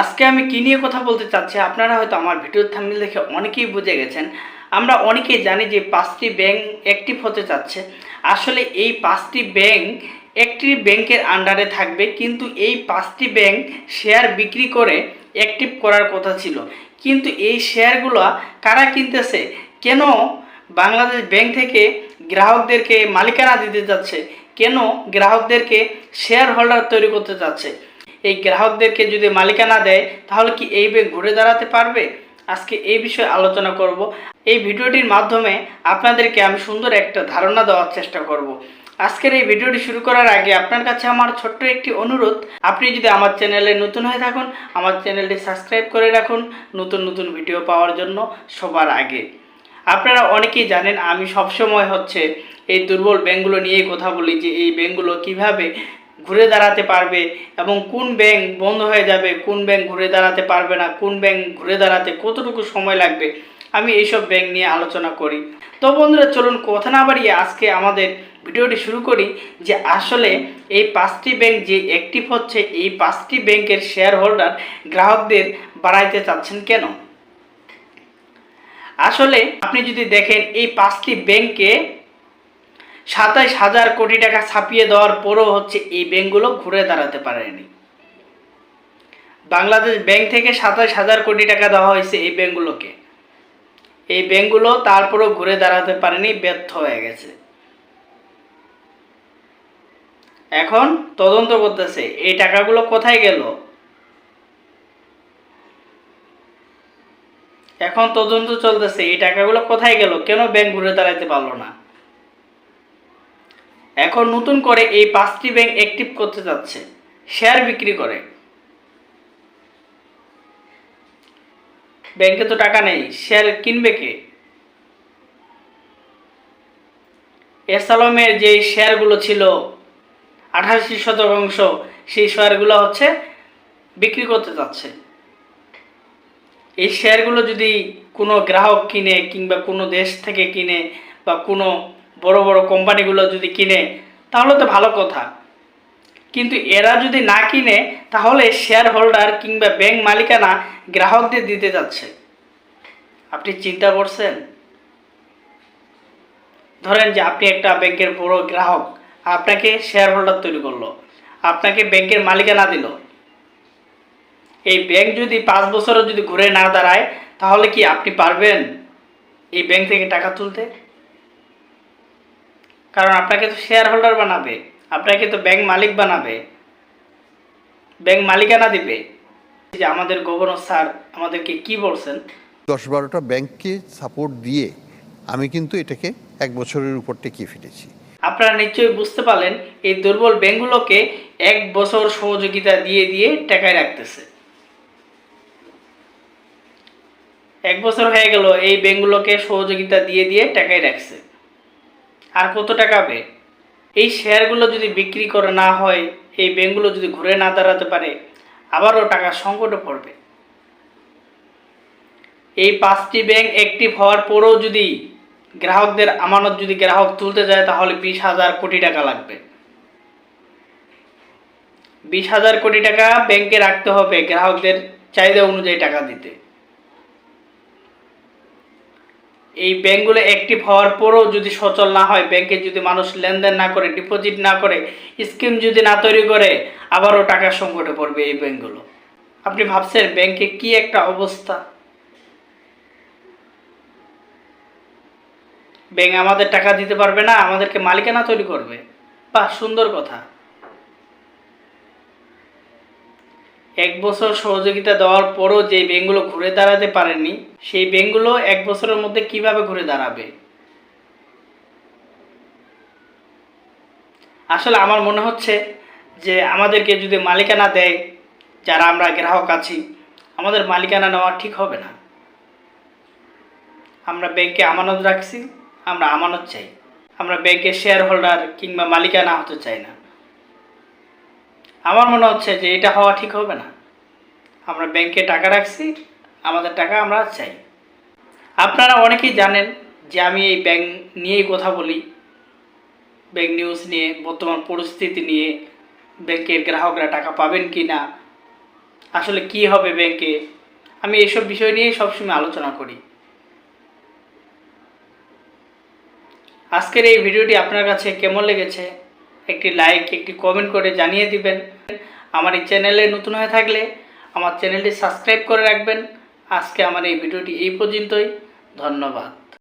আজকে আমি কী নিয়ে কথা বলতে চাচ্ছি, আপনারা হয়তো আমার ভিডিওর থাম্বনেল দেখে অনেকেই বুঝে গেছেন। আমরা অনেকেই জানি যে পাঁচটি ব্যাংক অ্যাক্টিভ হতে চাচ্ছে। আসলে এই পাঁচটি ব্যাংক একটি ব্যাংকের আন্ডারে থাকবে, কিন্তু এই পাঁচটি ব্যাংক শেয়ার বিক্রি করে অ্যাক্টিভ করার কথা ছিল। কিন্তু এই শেয়ারগুলো কারা কিনতেছে? কেন বাংলাদেশ ব্যাংক থেকে গ্রাহকদেরকে মালিকানা দিতে যাচ্ছে? কেন গ্রাহকদেরকে শেয়ার হোল্ডার তৈরি করতে চাচ্ছে এই গ্রাহকদেরকে যদি মালিকানা দেয়, তাহলে কি এই ব্যাংক ঘুরে দাঁড়াতে পারবে? আজকে এই বিষয়ে আলোচনা করব। এই ভিডিওটির মাধ্যমে আপনাদেরকে আমি সুন্দর একটা ধারণা দেওয়ার চেষ্টা করব। আজকের এই ভিডিওটি শুরু করার আগে আপনার কাছে আমার ছোট্ট একটি অনুরোধ। আপনি যদি আমার চ্যানেলে নতুন হয়ে থাকুন, আমার চ্যানেলটি সাবস্ক্রাইব করে রাখুন নতুন নতুন ভিডিও পাওয়ার জন্য সবার আগে। আপনারা অনেকেই জানেন, আমি সবসময় হচ্ছে এই দুর্বল ব্যাঙ্কগুলো নিয়েই কথা বলি যে এই ব্যাংকগুলো কীভাবে ঘুরে দাঁড়াতে পারবে এবং কোন ব্যাংক বন্ধ হয়ে যাবে, কোন ব্যাংক ঘুরে দাঁড়াতে পারবে না, কোন ব্যাংক ঘুরে দাঁড়াতে কতটুকু সময় লাগবে, আমি এইসব ব্যাংক নিয়ে আলোচনা করি। তো বন্ধুরা, চলুন কথা না বাড়িয়ে আজকে আমাদের ভিডিওটি শুরু করি যে আসলে এই পাঁচটি ব্যাংক যে অ্যাক্টিভ হচ্ছে, এই পাঁচটি ব্যাংকের শেয়ার হোল্ডার গ্রাহকদের বাড়াইতে চাচ্ছেন কেন? আসলে আপনি যদি দেখেন, এই পাঁচটি ব্যাংকে সাতাইশ হাজার কোটি টাকা ছাপিয়ে দেওয়ার পরও হচ্ছে এই ব্যাংকগুলো ঘুরে দাঁড়াতে পারেনি। বাংলাদেশ ব্যাংক থেকে সাতাইশ হাজার কোটি টাকা দেওয়া হয়েছে এই ব্যাংকগুলোকে। এই ব্যাংকগুলো তারপরও ঘুরে দাঁড়াতে পারেনি, ব্যর্থ হয়ে গেছে। এখন তদন্ত করতেছে, এই টাকাগুলো কোথায় গেল? এখন তদন্ত চলতেছে, এই টাকাগুলো কোথায় গেল? কেন ব্যাংক ঘুরে দাঁড়াতে পারল না? এখন নতুন করে এই পাঁচটি ব্যাংক অ্যাক্টিভ করতে যাচ্ছে। শেয়ার বিক্রি করে। ব্যাংকে তো টাকা নেই শেয়ার কিনবে কে? এসালমের যে শেয়ারগুলো ছিল, আঠাশি শতাংশ, সেই শেয়ারগুলো হচ্ছে বিক্রি করতে যাচ্ছে। এই শেয়ারগুলো যদি কোনো গ্রাহক কিনে কিংবা কোনো দেশ থেকে কিনে বা কোনো বড় বড় কোম্পানিগুলো যদি কিনে, তাহলে তো ভালো কথা। কিন্তু এরা যদি না কিনে, তাহলে শেয়ার হোল্ডার কিংবা ব্যাংক মালিকানা গ্রাহকদের দিতে যাচ্ছে। আপনি চিন্তা করছেন? ধরেন যে আপনি একটা ব্যাংকের বড় গ্রাহক, আপনাকে শেয়ার হোল্ডার তৈরি করল, আপনাকে ব্যাংকের মালিকানা দিল। এই ব্যাংক যদি পাঁচ বছরও যদি ঘুরে না দাঁড়ায়, তাহলে কি আপনি পারবেন এই ব্যাংক থেকে টাকা তুলতে? কারণ আপনাকে তো শেয়ার হোল্ডার বানাবে আপনাকে তো ব্যাংক মালিক বানাবে ব্যাংক মালিকানা দিবে। যে আমাদের গভর্নর স্যার আমাদেরকে কি বলছেন? দশ বারোটা ব্যাংককে সাপোর্ট দিয়ে আমি কিন্তু এটাকে এক বছরের উপর টিকিয়ে ফেলেছি। আপনারা নিশ্চয়ই বুঝতে পারলেন এই দুর্বল ব্যাংকগুলোকে এক বছর সহযোগিতা দিয়ে দিয়ে টাকায় রাখতেছে। এক বছর হয়ে গেল এই ব্যাংকগুলোকে সহযোগিতা দিয়ে দিয়ে টাকায় রাখছে। আর কত টাকা হবে এই শেয়ারগুলো যদি বিক্রি করে না হয়, এই ব্যাংকগুলো যদি ঘুরে না দাঁড়াতে পারে, আবারও টাকা সংকটে পড়বে। এই পাঁচটি ব্যাংক অ্যাক্টিভ হওয়ার পরেও যদি গ্রাহকদের আমানত যদি গ্রাহক তুলতে যায়, তাহলে বিশ হাজার কোটি টাকা লাগবে। বিশ হাজার কোটি টাকা ব্যাংকে রাখতে হবে গ্রাহকদের চাহিদা অনুযায়ী টাকা দিতে। এই ব্যাংকগুলো অ্যাক্টিভ হওয়ার পরও যদি সচল না হয়, ব্যাংকে যদি মানুষ লেনদেন না করে ডিপোজিট না করে স্কিম যদি না তৈরি করে, আবারও টাকার সংকটে পড়বে এই ব্যাংকগুলো। আপনি ভাবছেন ব্যাংকে কি একটা অবস্থা? ব্যাংক আমাদের টাকা দিতে পারবে না, আমাদেরকে মালিকানা তৈরি করবে। বাহ, সুন্দর কথা। এক বছর সহযোগিতা দেওয়ার পরও যে ব্যাংকগুলো ঘুরে দাঁড়াতে পারেনি সেই ব্যাংকগুলো এক বছরের মধ্যে কীভাবে ঘুরে দাঁড়াবে? আসলে আমার মনে হচ্ছে যে আমাদেরকে যদি মালিকানা দেয়, যারা আমরা গ্রাহক আছি, আমাদের মালিকানা নেওয়া ঠিক হবে না। আমরা ব্যাংকে আমানত রাখছি, আমরা আমানত চাই। আমরা ব্যাংকে শেয়ার হোল্ডার কিংবা মালিকানা হতে চাই না। আমার মনে হচ্ছে যে এটা হওয়া ঠিক হবে না। আমরা ব্যাংকে টাকা রাখছি, আমাদের টাকা আমরা চাই। আপনারা অনেকেই জানেন যে আমি এই ব্যাংক নিয়েই কথা বলি। ব্যাংক নিউজ নিয়ে, বর্তমান পরিস্থিতি নিয়ে, ব্যাংকের গ্রাহকরা টাকা পাবেন কি না আসলে কি হবে ব্যাংকে, আমি এইসব বিষয় নিয়েই সবসময় আলোচনা করি। আজকের এই ভিডিওটি আপনার কাছে কেমন লেগেছে, একটি লাইক, একটি কমেন্ট করে জানিয়ে দিবেন। আমার এই চ্যানেলে নতুন হয়ে থাকলে আমার চ্যানেলটি সাবস্ক্রাইব করে রাখবেন। আজকে আমার এই ভিডিওটি এই পর্যন্তই। ধন্যবাদ।